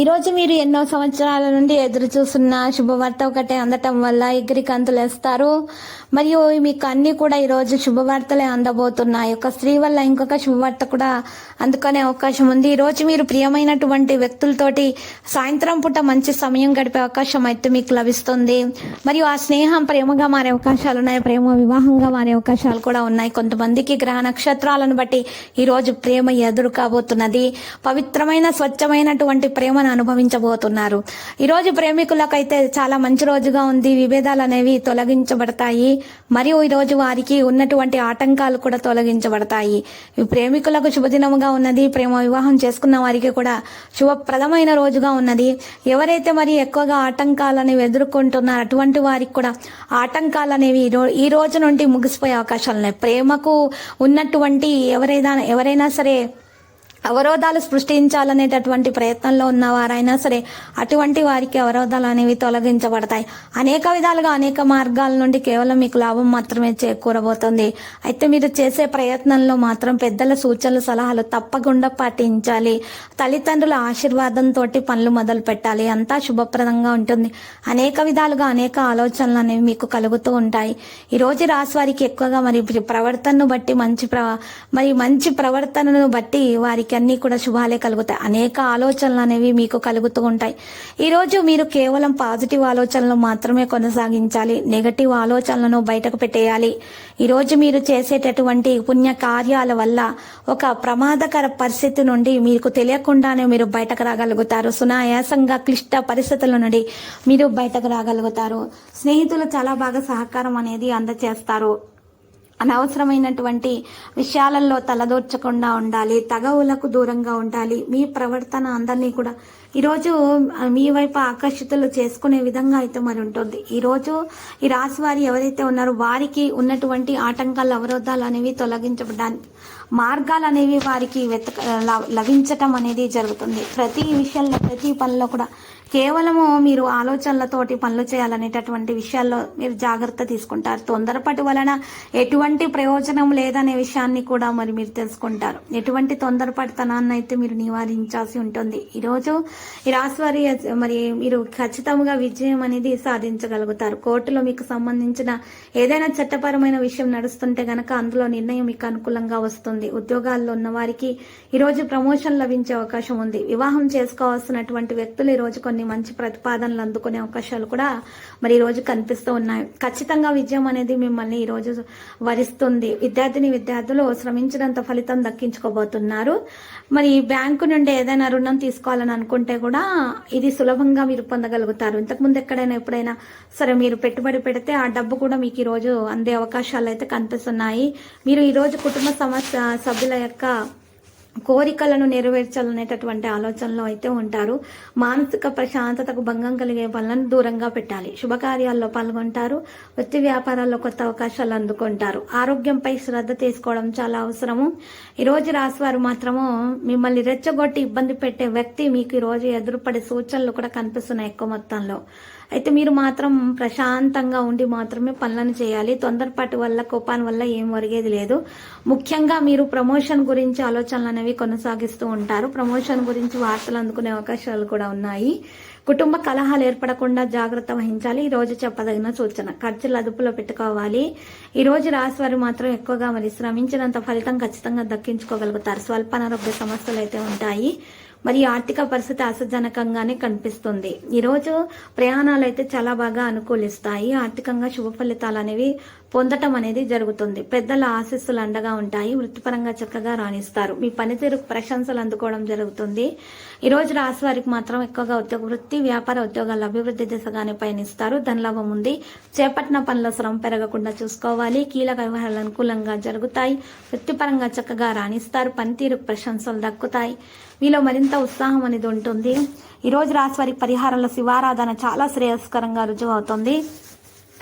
ఈరోజు మీరు ఎన్నో సంవత్సరాల నుండి ఎదురు చూస్తున్న శుభవార్త ఒకటే అందటం వల్ల ఎగిరి కంతులేస్తారు మరియు మీకు అన్ని కూడా ఈరోజు శుభవార్తలే అందబోతున్నాయి. ఒక స్త్రీ వల్ల ఇంకొక శుభవార్త కూడా అందుకునే అవకాశం ఉంది. ఈరోజు మీరు ప్రియమైనటువంటి వ్యక్తులతోటి సాయంత్రం పూట మంచి సమయం గడిపే అవకాశం అయితే మీకు లభిస్తుంది. మరియు ఆ స్నేహం ప్రేమగా మారే అవకాశాలు ఉన్నాయి. ప్రేమ వివాహంగా మారే అవకాశాలు కూడా ఉన్నాయి. కొంతమందికి గ్రహ నక్షత్రాలను బట్టి ఈరోజు ప్రేమ ఎదురు కాబోతున్నది. పవిత్రమైన స్వచ్ఛమైనటువంటి ప్రేమ ప్రేమను అనుభవించబోతున్నారు. ఈరోజు ప్రేమికులకైతే చాలా మంచి రోజుగా ఉంది. విభేదాలు అనేవి తొలగించబడతాయి. మరియు ఈరోజు వారికి ఉన్నటువంటి ఆటంకాలు కూడా తొలగించబడతాయి. ప్రేమికులకు శుభదినముగా ఉన్నది. ప్రేమ వివాహం చేసుకున్న వారికి కూడా శుభప్రదమైన రోజుగా ఉన్నది. ఎవరైతే మరి ఎక్కువగా ఆటంకాలను ఎదుర్కొంటున్నారో అటువంటి వారికి కూడా ఆటంకాలు అనేవి ఈ ఈ రోజు నుండి ముగిసిపోయే అవకాశాలు ఉన్నాయి. ప్రేమకు ఉన్నటువంటి ఎవరైనా ఎవరైనా సరే అవరోధాలు సృష్టించాలనేటటువంటి ప్రయత్నంలో ఉన్న వారైనా సరే అటువంటి వారికి అవరోధాలు అనేవి తొలగించబడతాయి. అనేక విధాలుగా అనేక మార్గాల నుండి కేవలం మీకు లాభం మాత్రమే చేకూరబోతుంది. అయితే మీరు చేసే ప్రయత్నంలో మాత్రం పెద్దల సూచనలు సలహాలు తప్పకుండా పాటించాలి. తల్లిదండ్రుల ఆశీర్వాదంతో పనులు మొదలు పెట్టాలి. అంతా శుభప్రదంగా ఉంటుంది. అనేక విధాలుగా అనేక ఆలోచనలు అనేవి మీకు కలుగుతూ ఉంటాయి. ఈ రోజు రాశి వారికి ఎక్కువగా మరి ప్రవర్తనను బట్టి మంచి ప్ర మరి మంచి ప్రవర్తనను బట్టి వారికి అన్ని కూడా శుభాలే కలుగుతాయి. అనేక ఆలోచనలు అనేవి మీకు కలుగుతూ ఉంటాయి. ఈరోజు మీరు కేవలం పాజిటివ్ ఆలోచనలు మాత్రమే కొనసాగించాలి. నెగటివ్ ఆలోచనలను బయటకు పెట్టేయాలి. ఈరోజు మీరు చేసేటటువంటి పుణ్య కార్యాల వల్ల ఒక ప్రమాదకర పరిస్థితి నుండి మీకు తెలియకుండానే మీరు బయటకు రాగలుగుతారు. సునాయాసంగా క్లిష్ట పరిస్థితుల నుండి మీరు బయటకు రాగలుగుతారు. స్నేహితులు చాలా బాగా సహకారం అనేది అందచేస్తారు. అనవసరమైనటువంటి విషయాలలో తలదోర్చకుండా ఉండాలి తగవులకు దూరంగా ఉండాలి. మీ ప్రవర్తన అందరినీ కూడా ఈరోజు మీ వైపు ఆకర్షితులు చేసుకునే విధంగా అయితే మరి ఉంటుంది. ఈరోజు ఈ రాశి వారి ఎవరైతే ఉన్నారో వారికి ఉన్నటువంటి ఆటంకాలు అవరోధాలు అనేవి తొలగించబడడానికి మార్గాలు అనేవి వారికి వెతక లభించటం అనేది జరుగుతుంది. ప్రతి విషయంలో ప్రతి పనిలో కూడా కేవలము మీరు ఆలోచనలతోటి పనులు చేయాలనేటటువంటి విషయాల్లో మీరు జాగ్రత్త తీసుకుంటారు. తొందరపాటు వలన ఎటువంటి ప్రయోజనం లేదనే విషయాన్ని కూడా మరి మీరు తెలుసుకుంటారు. ఎటువంటి తొందరపాటుతనాన్ని అయితే మీరు నివారించాల్సి ఉంటుంది. ఈరోజు ఈ రాశి వారి మరి మీరు ఖచ్చితంగా విజయం అనేది సాధించగలుగుతారు. కోర్టులో మీకు సంబంధించిన ఏదైనా చట్టపరమైన విషయం నడుస్తుంటే గనక అందులో నిర్ణయం మీకు అనుకూలంగా వస్తుంది. ఉద్యోగాల్లో ఉన్న వారికి ఈరోజు ప్రమోషన్ లభించే అవకాశం ఉంది. వివాహం చేసుకోవాల్సినటువంటి వ్యక్తులు ఈరోజు కొన్ని మంచి ప్రతిపాదనలు అందుకునే అవకాశాలు కూడా మరి ఈరోజు కనిపిస్తూ ఉన్నాయి. ఖచ్చితంగా విజయం అనేది మిమ్మల్ని ఈరోజు వరిస్తుంది. విద్యార్థిని విద్యార్థులు శ్రమించినంత ఫలితం దక్కించుకోబోతున్నారు. మరి బ్యాంకు నుండి ఏదైనా రుణం తీసుకోవాలని అనుకుంటే కూడా ఇది సులభంగా మీరు పొందగలుగుతారు. ఇంతకుముందు ఎక్కడైనా ఎప్పుడైనా సరే మీరు పెట్టుబడి పెడితే ఆ డబ్బు కూడా మీకు ఈరోజు అందే అవకాశాలు అయితే కనిపిస్తున్నాయి. మీరు ఈరోజు కుటుంబ సమస్య సభ్యుల యొక్క కోరికలను నెరవేర్చాలనేటటువంటి ఆలోచనలో అయితే ఉంటారు. మానసిక ప్రశాంతతకు భంగం కలిగే పనులను దూరంగా పెట్టాలి. శుభకార్యాల్లో పాల్గొంటారు. వృత్తి వ్యాపారాల్లో కొత్త అవకాశాలు అందుకుంటారు. ఆరోగ్యంపై శ్రద్ధ తీసుకోవడం చాలా అవసరము. ఈరోజు రాసివారు మాత్రము మిమ్మల్ని రెచ్చగొట్టి ఇబ్బంది పెట్టే వ్యక్తి మీకు ఈ రోజు ఎదురుపడే సూచనలు కూడా కనిపిస్తున్నాయి ఎక్కువ మొత్తంలో. అయితే మీరు మాత్రం ప్రశాంతంగా ఉండి మాత్రమే పనులను చేయాలి. తొందరపాటు వల్ల కోపాన్ వల్ల ఏం ఒరిగేది లేదు. ముఖ్యంగా మీరు ప్రమోషన్ గురించి ఆలోచనలు అనేవి కొనసాగిస్తూ ఉంటారు. ప్రమోషన్ గురించి వార్తలు అందుకునే అవకాశాలు కూడా ఉన్నాయి. కుటుంబ కలహాలు ఏర్పడకుండా జాగ్రత్త వహించాలి. ఈ రోజు చెప్పదగిన సూచన ఖర్చులు అదుపులో పెట్టుకోవాలి. ఈ రోజు రాశి వారు మాత్రం ఎక్కువగా మరి శ్రమించినంత ఫలితం ఖచ్చితంగా దక్కించుకోగలుగుతారు. స్వల్ప అనారోగ్య సమస్యలు అయితే ఉంటాయి. మరియు ఆర్థిక పరిస్థితి ఆశాజనకంగానే కనిపిస్తుంది. ఈరోజు ప్రయాణాలు అయితే చాలా బాగా అనుకూలిస్తాయి. ఆర్థికంగా శుభ ఫలితాలు అనేవి పొందటం అనేది జరుగుతుంది. పెద్దల ఆశీస్సులు అండగా ఉంటాయి. వృత్తిపరంగా చక్కగా రాణిస్తారు. మీ పనితీరు ప్రశంసలు అందుకోవడం జరుగుతుంది. ఈరోజు రాశి వారికి మాత్రం ఎక్కువగా ఉద్యోగ వృత్తి వ్యాపార ఉద్యోగాల అభివృద్ధి దిశగానే పయనిస్తారు. ధనలాభం ఉంది. చేపట్టిన పనుల శ్రమ పెరగకుండా చూసుకోవాలి. కీలక వ్యవహారాలు అనుకూలంగా జరుగుతాయి. వృత్తిపరంగా చక్కగా రాణిస్తారు. పనితీరు ప్రశంసలు దక్కుతాయి. మీలో మరింత ఉత్సాహం అనేది ఉంటుంది. ఈరోజు రోజు రాశి వారికి పరిహారంలో శివారాధన చాలా శ్రేయస్కరంగా రుజువు అవుతుంది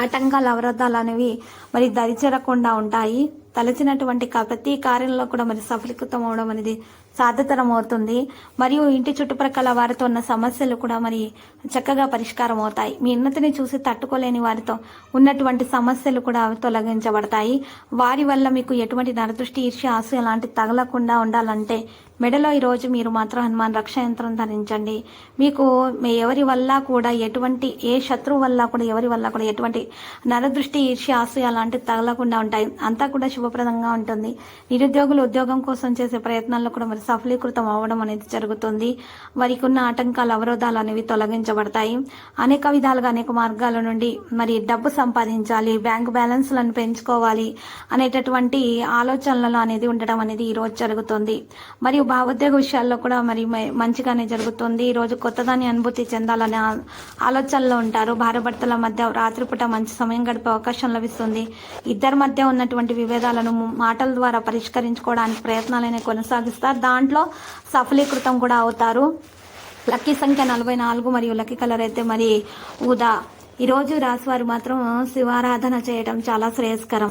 ఆటంకాలు అవరోధాలు అనేవి మరి దరిచేరకుండా ఉంటాయి. తలచినటువంటి ప్రతి కార్యంలో కూడా మరి సఫలీకృతం అవడం అనేది సాధ్యతరం అవుతుంది మరియు ఇంటి చుట్టుప్రక్కల వారితో ఉన్న సమస్యలు కూడా మరి చక్కగా పరిష్కారం అవుతాయి. మీ ఉన్నతిని చూసి తట్టుకోలేని వారితో ఉన్నటువంటి సమస్యలు కూడా తొలగించబడతాయి. వారి వల్ల మీకు ఎటువంటి నరదృష్టి ఈర్ష్య ఆశ లాంటి తగలకుండా ఉండాలంటే మెడలో ఈరోజు మీరు మాత్రం హనుమాన్ రక్ష యంత్రం ధరించండి. మీకు మీ ఎవరి వల్ల కూడా ఎటువంటి ఏ శత్రువు వల్ల కూడా ఎవరి వల్ల కూడా ఎటువంటి నరదృష్టి ఈర్ష్య ఆశయ లాంటి తగలకుండా ఉంటాయి. అంతా కూడా శుభప్రదంగా ఉంటుంది. నిరుద్యోగులు ఉద్యోగం కోసం చేసే ప్రయత్నాల్లో కూడా మరి సఫలీకృతం అవ్వడం అనేది జరుగుతుంది. వారికి ఉన్న ఆటంకాలు అవరోధాలు అనేవి తొలగించబడతాయి. అనేక విధాలుగా అనేక మార్గాల నుండి మరి డబ్బు సంపాదించాలి బ్యాంక్ బ్యాలెన్స్లను పెంచుకోవాలి అనేటటువంటి ఆలోచనలలో అనేది ఉండడం అనేది ఈ రోజు జరుగుతుంది. మరియు భావోద్వేగ విషయాల్లో కూడా మరి మ- మంచిగానే జరుగుతుంది. ఈ రోజు కొత్తదాన్ని అనుభూతి చెందాలనే ఆలోచనలో ఉంటారు. భార్యాభర్తల మధ్య రాత్రిపూట మంచి సమయం గడిపే అవకాశం లభిస్తుంది. ఇద్దరి మధ్య ఉన్నటువంటి విభేదాలు ము- మాటల ద్వారా పరిష్కరించుకోవడానికి ప్రయత్నాలనే కొనసాగిస్తారు. దాంట్లో సఫలీకృతం కూడా అవుతారు. లక్కీ సంఖ్య నలభై నాలుగు మరియు లక్కీ కలర్ అయితే మరి ఊదా. ఈ రోజు రాశివారు మాత్రం శివారాధన చేయడం చాలా శ్రేయస్కరం.